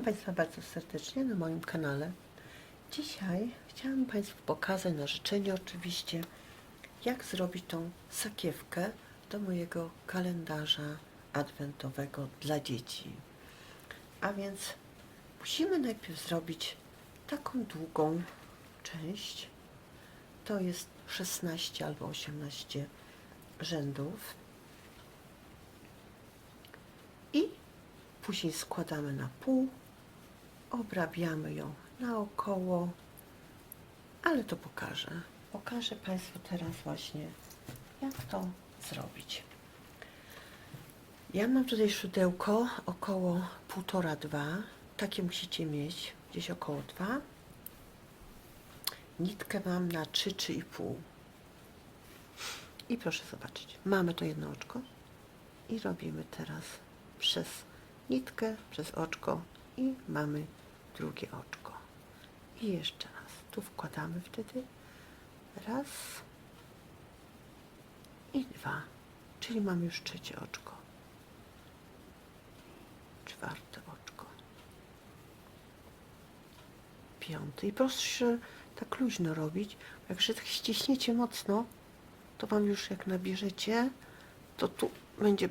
Witam Państwa bardzo serdecznie na moim kanale. Dzisiaj chciałam Państwu pokazać na życzenie oczywiście, jak zrobić tą sakiewkę do mojego kalendarza adwentowego dla dzieci. A więc musimy najpierw zrobić taką długą część. To jest 16 albo 18 rzędów. I później składamy na pół, obrabiamy ją naokoło, ale to pokażę. Pokażę Państwu teraz właśnie, jak to zrobić. Ja mam tutaj szydełko około 1,5-2. Takie musicie mieć, gdzieś około 2. Nitkę mam na 3-3,5. I proszę zobaczyć, mamy to jedno oczko i robimy teraz przez nitkę, przez oczko i mamy drugie oczko. I jeszcze raz. Tu wkładamy wtedy raz i dwa, czyli mamy już trzecie oczko. Czwarte oczko. Piąte. I proszę tak luźno robić, jak się tak ściśniecie mocno, to Wam już jak nabierzecie, to tu będzie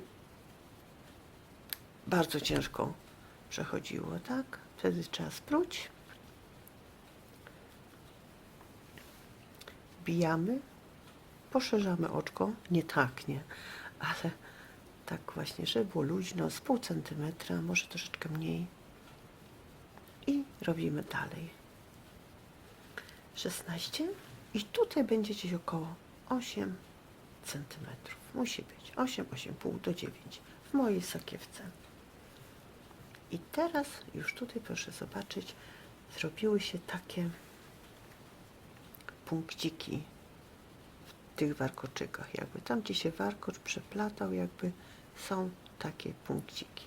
bardzo ciężko przechodziło, tak? Wtedy trzeba spróć. Bijamy, poszerzamy oczko, nie tak, nie, ale tak właśnie, żeby było luźno, z pół centymetra, może troszeczkę mniej. I robimy dalej. 16 i tutaj będzie gdzieś około 8 centymetrów. Musi być 8, 8,5 do 9 w mojej sakiewce. I teraz już tutaj proszę zobaczyć, zrobiły się takie punkciki w tych warkoczykach. Jakby tam, gdzie się warkocz przeplatał, jakby są takie punkciki.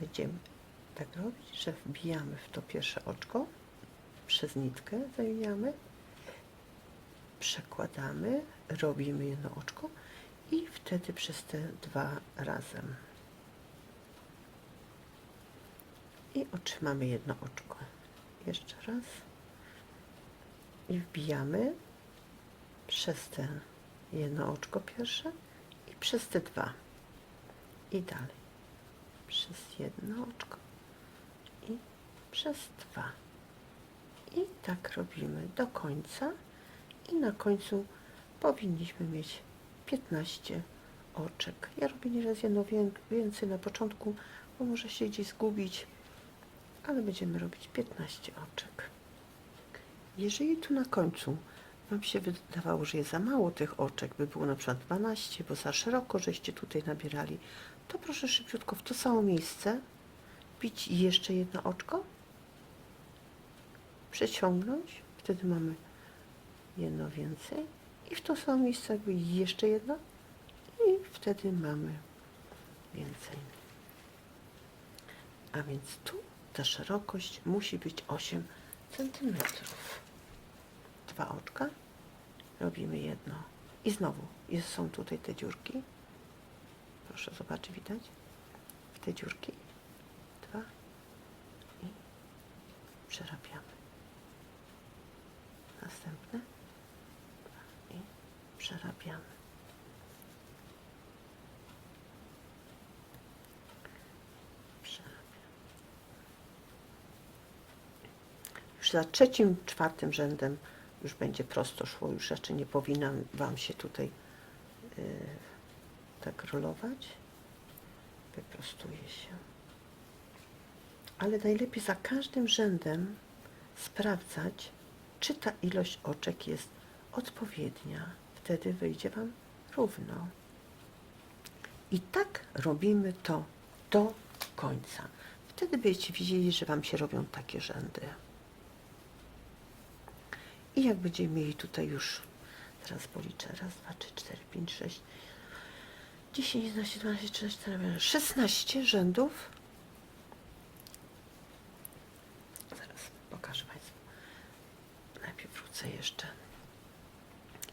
Będziemy tak robić, że wbijamy w to pierwsze oczko, przez nitkę zawijamy, przekładamy, robimy jedno oczko i wtedy przez te dwa razem. I otrzymamy jedno oczko. Jeszcze raz. I wbijamy przez te jedno oczko pierwsze i przez te dwa. I dalej. Przez jedno oczko i przez dwa. I tak robimy do końca. I na końcu powinniśmy mieć 15 oczek. Ja robię nieraz jedno więcej na początku, bo może się gdzieś zgubić ale będziemy robić 15 oczek. Jeżeli tu na końcu Wam się wydawało, że jest za mało tych oczek, by było na przykład 12, bo za szeroko żeście tutaj nabierali, to proszę szybciutko w to samo miejsce bić jeszcze jedno oczko, przeciągnąć, wtedy mamy jedno więcej i w to samo miejsce jakby jeszcze jedno i wtedy mamy więcej. A więc tu ta szerokość musi być 8 cm. Dwa oczka, robimy jedno i znowu jest, są tutaj te dziurki. Proszę zobaczyć, widać? W te dziurki. Dwa i przerabiamy. Następne. I przerabiamy. Za trzecim, czwartym rzędem już będzie prosto szło, już raczej nie powinna Wam się tutaj yy, tak rolować. Wyprostuje się. Ale najlepiej za każdym rzędem sprawdzać, czy ta ilość oczek jest odpowiednia. Wtedy wyjdzie Wam równo. I tak robimy to do końca. Wtedy będziecie widzieli, że Wam się robią takie rzędy. I jak będziemy mieli tutaj już, teraz policzę, raz, dwa, trzy, cztery, pięć, sześć, 10, 11, 12, 13, 14, 16 rzędów. Zaraz pokażę Państwu. Najpierw wrócę jeszcze.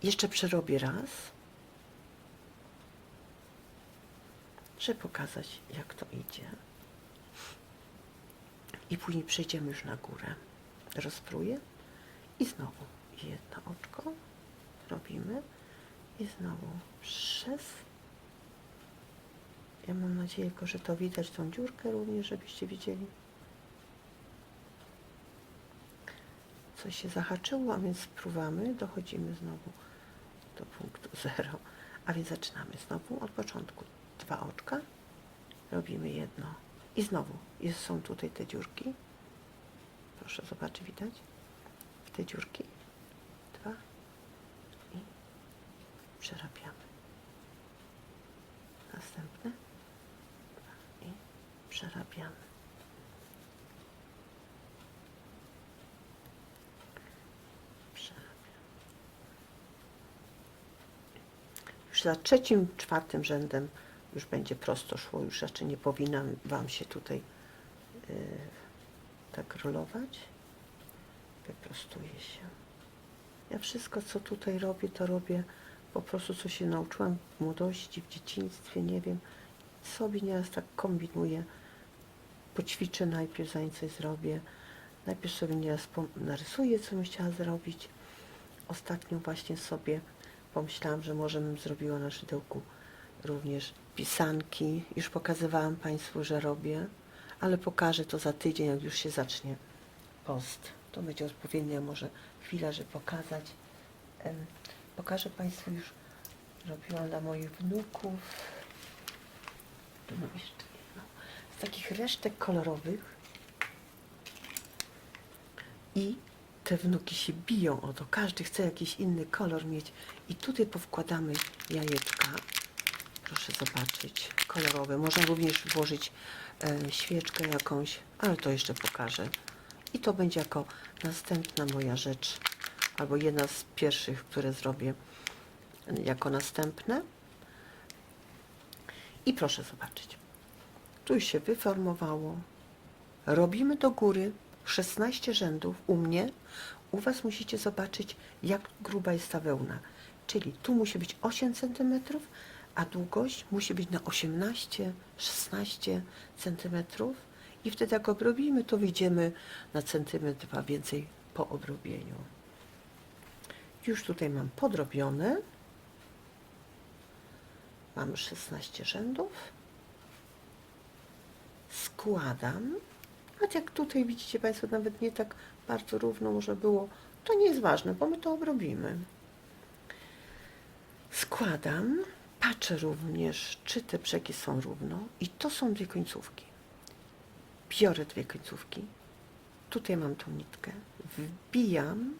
Jeszcze przerobię raz, żeby pokazać, jak to idzie. i później przejdziemy już na górę. Rozpruję i znowu jedno oczko robimy i znowu przez ja mam nadzieję, tylko, że to widać tą dziurkę również, żebyście widzieli. Coś się zahaczyło, a więc spruwamy, dochodzimy znowu do punktu zero. A więc zaczynamy znowu od początku. Dwa oczka, robimy jedno i znowu jest, są tutaj te dziurki. Proszę zobaczyć, widać? Te dziurki. Dwa i przerabiamy. Następne. Dwa i przerabiamy. Już za trzecim, czwartym rzędem już będzie prosto szło, już raczej nie powinna Wam się tutaj yy, tak rolować. Wyprostuję się. Ja wszystko, co tutaj robię, to robię po prostu, co się nauczyłam w młodości, w dzieciństwie, nie wiem. Sobie nieraz tak kombinuję. Poćwiczę najpierw, zanim coś zrobię. Najpierw sobie nieraz narysuję, co bym chciała zrobić. Ostatnio właśnie sobie pomyślałam, że może bym zrobiła na szydełku również pisanki. Już pokazywałam Państwu, że robię, ale pokażę to za tydzień, jak już się zacznie post. To będzie odpowiednia może chwila, żeby pokazać. Pokażę Państwu już, robiłam dla moich wnuków. Tu mam jeszcze jedno. Z takich resztek kolorowych. I te wnuki się biją o to. Każdy chce jakiś inny kolor mieć. I tutaj powkładamy jajeczka. Proszę zobaczyć. Kolorowe. Można również włożyć e, świeczkę jakąś, ale to jeszcze pokażę. I to będzie jako następna moja rzecz, albo jedna z pierwszych, które zrobię jako następne. I proszę zobaczyć. Tu się wyformowało. Robimy do góry 16 rzędów u mnie. U Was musicie zobaczyć, jak gruba jest ta wełna. Czyli tu musi być 8 cm, a długość musi być na 18-16 cm. I wtedy jak obrobimy, to wyjdziemy na centymetr dwa więcej po obrobieniu. Już tutaj mam podrobione. Mam 16 rzędów. Składam. A jak tutaj widzicie Państwo, nawet nie tak bardzo równo może było, to nie jest ważne, bo my to obrobimy. Składam. Patrzę również, czy te brzegi są równo. I to są dwie końcówki. Biorę dwie końcówki. Tutaj mam tą nitkę. Wbijam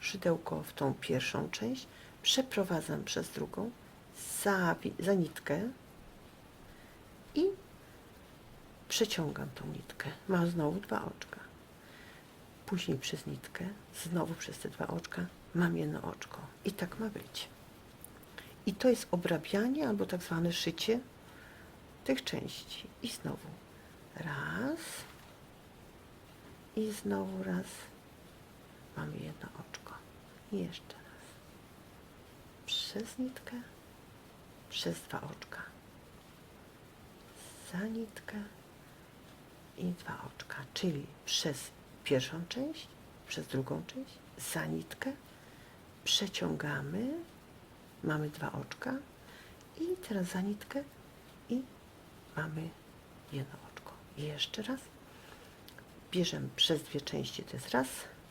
szydełko w tą pierwszą część, przeprowadzam przez drugą, za, za nitkę i przeciągam tą nitkę. Mam znowu dwa oczka. Później przez nitkę, znowu przez te dwa oczka, mam jedno oczko. I tak ma być. I to jest obrabianie albo tak zwane szycie tych części. I znowu raz i znowu raz mamy jedno oczko. I jeszcze raz. Przez nitkę, przez dwa oczka. Za nitkę i dwa oczka. Czyli przez pierwszą część, przez drugą część, za nitkę, przeciągamy, mamy dwa oczka i teraz za nitkę i mamy jedno. I jeszcze raz. Bierzemy przez dwie części, to jest raz,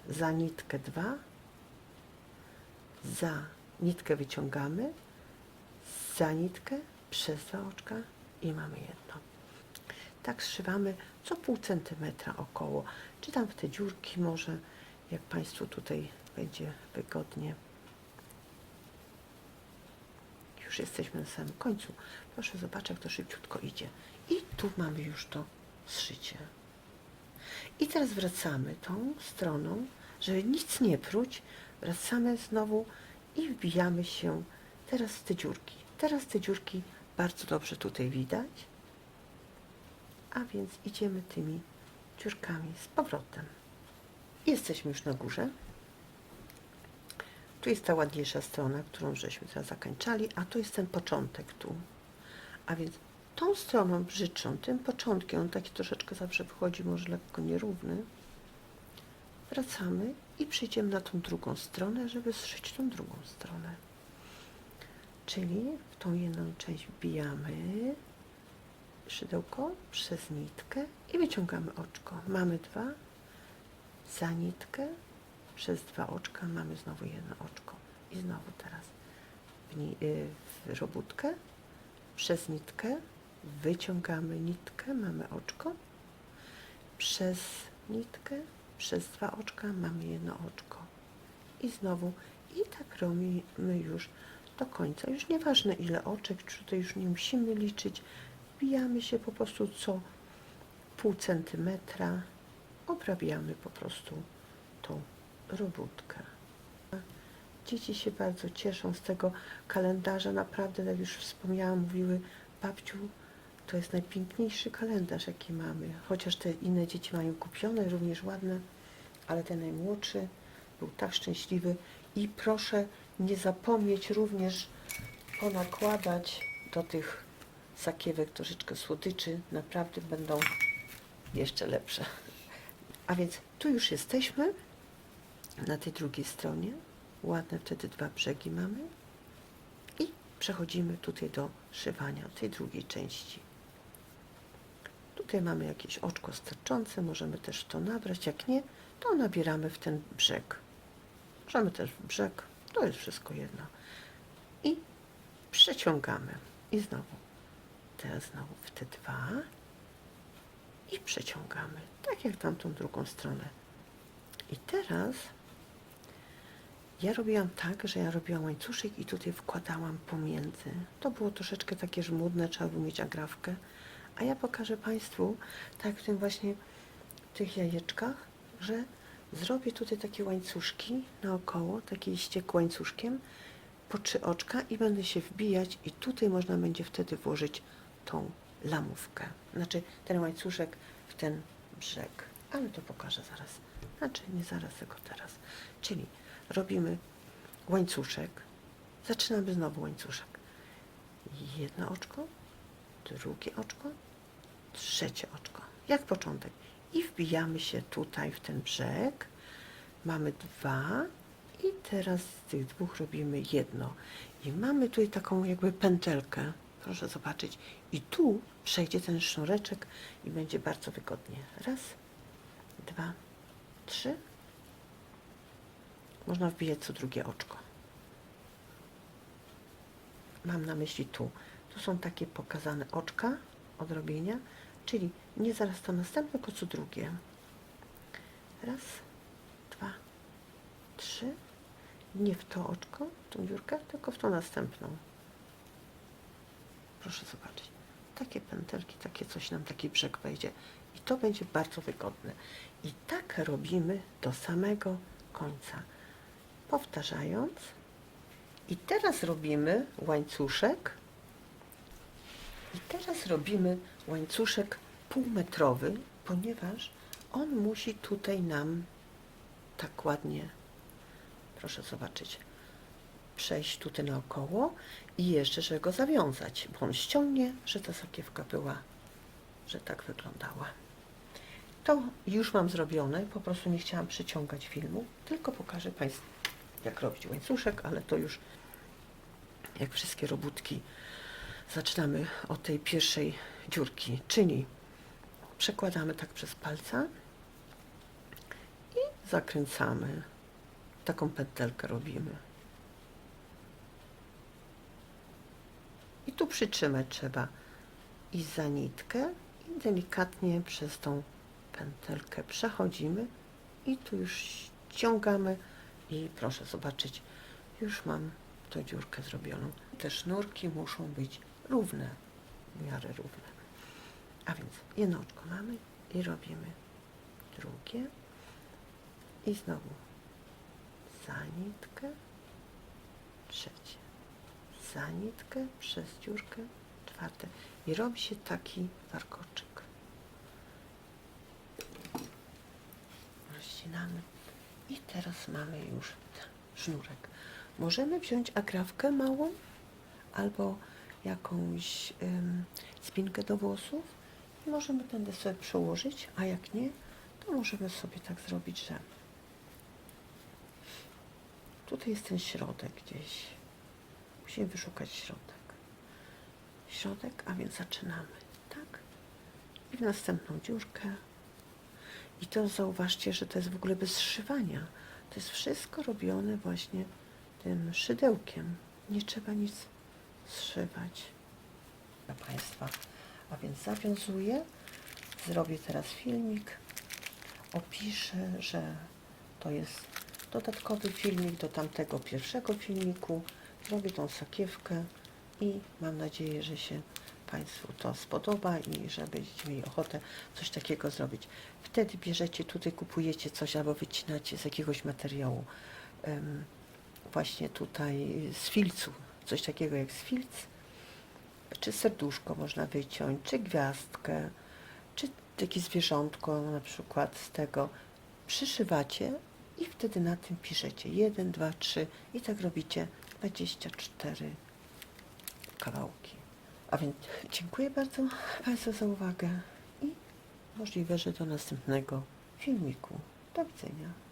za nitkę dwa, za nitkę wyciągamy, za nitkę, przez dwa oczka i mamy jedno. Tak zszywamy co pół centymetra około, czy tam w te dziurki może, jak Państwu tutaj będzie wygodnie. Już jesteśmy na samym końcu. Proszę zobaczyć, jak to szybciutko idzie. I tu mamy już to zszycie. I teraz wracamy tą stroną, żeby nic nie pruć, wracamy znowu i wbijamy się teraz w te dziurki. Teraz te dziurki bardzo dobrze tutaj widać, a więc idziemy tymi dziurkami z powrotem. Jesteśmy już na górze. Tu jest ta ładniejsza strona, którą żeśmy teraz zakończali, a tu jest ten początek tu. A więc tą stroną brzydszą, tym początkiem, on taki troszeczkę zawsze wchodzi, może lekko nierówny, wracamy i przyjdziemy na tą drugą stronę, żeby zszyć tą drugą stronę. Czyli w tą jedną część wbijamy szydełko przez nitkę i wyciągamy oczko. Mamy dwa, za nitkę, przez dwa oczka mamy znowu jedno oczko. I znowu teraz w, y, w robótkę, przez nitkę, wyciągamy nitkę, mamy oczko, przez nitkę, przez dwa oczka mamy jedno oczko. I znowu, i tak robimy już do końca. Już nieważne ile oczek, czy tutaj już nie musimy liczyć. Wbijamy się po prostu co pół centymetra, obrabiamy po prostu tą robótkę. Dzieci się bardzo cieszą z tego kalendarza. Naprawdę, jak już wspomniałam, mówiły, babciu, to jest najpiękniejszy kalendarz, jaki mamy. Chociaż te inne dzieci mają kupione, również ładne, ale ten najmłodszy był tak szczęśliwy. I proszę nie zapomnieć również ponakładać do tych sakiewek troszeczkę słodyczy. Naprawdę będą jeszcze lepsze. A więc tu już jesteśmy na tej drugiej stronie. Ładne wtedy dwa brzegi mamy. I przechodzimy tutaj do szywania tej drugiej części. Tutaj mamy jakieś oczko sterczące, możemy też to nabrać. Jak nie, to nabieramy w ten brzeg. Możemy też w brzeg, to jest wszystko jedno. I przeciągamy. I znowu, teraz znowu w te dwa i przeciągamy, tak jak tamtą drugą stronę. I teraz ja robiłam tak, że ja robiłam łańcuszek i tutaj wkładałam pomiędzy. To było troszeczkę takie żmudne, trzeba było mieć agrafkę. A ja pokażę Państwu, tak w tym właśnie tych jajeczkach, że zrobię tutaj takie łańcuszki naokoło, taki ściek łańcuszkiem po trzy oczka i będę się wbijać i tutaj można będzie wtedy włożyć tą lamówkę. Znaczy ten łańcuszek w ten brzeg. Ale to pokażę zaraz. Znaczy nie zaraz, tylko teraz. Czyli robimy łańcuszek. Zaczynamy znowu łańcuszek. Jedno oczko, drugie oczko, trzecie oczko. Jak początek. I wbijamy się tutaj w ten brzeg. Mamy dwa i teraz z tych dwóch robimy jedno. I mamy tutaj taką jakby pętelkę. Proszę zobaczyć. I tu przejdzie ten sznureczek i będzie bardzo wygodnie. Raz, dwa, trzy. Można wbijać co drugie oczko. Mam na myśli tu. Tu są takie pokazane oczka odrobienia, czyli nie zaraz to następne, tylko co drugie. Raz, dwa, trzy. Nie w to oczko, tą dziurkę, tylko w tą następną. Proszę zobaczyć. Takie pętelki, takie coś nam, taki brzeg wejdzie. I to będzie bardzo wygodne. I tak robimy do samego końca. Powtarzając. I teraz robimy łańcuszek. I teraz robimy łańcuszek półmetrowy, ponieważ on musi tutaj nam tak ładnie, proszę zobaczyć, przejść tutaj naokoło i jeszcze, żeby go zawiązać, bo on ściągnie, że ta sakiewka była, że tak wyglądała. To już mam zrobione, po prostu nie chciałam przyciągać filmu, tylko pokażę Państwu, jak robić łańcuszek, ale to już jak wszystkie robótki zaczynamy od tej pierwszej dziurki, czyli przekładamy tak przez palca i zakręcamy. Taką pętelkę robimy. I tu przytrzymać trzeba i za nitkę i delikatnie przez tą pętelkę przechodzimy i tu już ściągamy i proszę zobaczyć, już mam tą dziurkę zrobioną. Te sznurki muszą być równe, w miarę równe. A więc jedno oczko mamy i robimy drugie i znowu za nitkę, trzecie, za nitkę, przez dziurkę, czwarte i robi się taki warkoczyk. Rozcinamy i teraz mamy już sznurek. Możemy wziąć agrafkę małą albo jakąś ym, spinkę do włosów i możemy tędy sobie przełożyć, a jak nie, to możemy sobie tak zrobić, że tutaj jest ten środek gdzieś. Musimy wyszukać środek. Środek, a więc zaczynamy, tak? I w następną dziurkę. I to zauważcie, że to jest w ogóle bez zszywania. To jest wszystko robione właśnie tym szydełkiem. Nie trzeba nic zszywać. Dla Państwa. A więc zawiązuję. Zrobię teraz filmik. Opiszę, że to jest dodatkowy filmik do tamtego pierwszego filmiku. Zrobię tą sakiewkę i mam nadzieję, że się Państwu to spodoba i że będziecie mieli ochotę coś takiego zrobić. Wtedy bierzecie tutaj, kupujecie coś albo wycinacie z jakiegoś materiału. em, właśnie tutaj z filcu, coś takiego jak z filc, czy serduszko można wyciąć, czy gwiazdkę, czy takie zwierzątko na przykład z tego przyszywacie i wtedy na tym piszecie 1, 2, 3 i tak robicie 24 kawałki. A więc dziękuję bardzo Państwu za uwagę i możliwe, że do następnego filmiku. Do widzenia.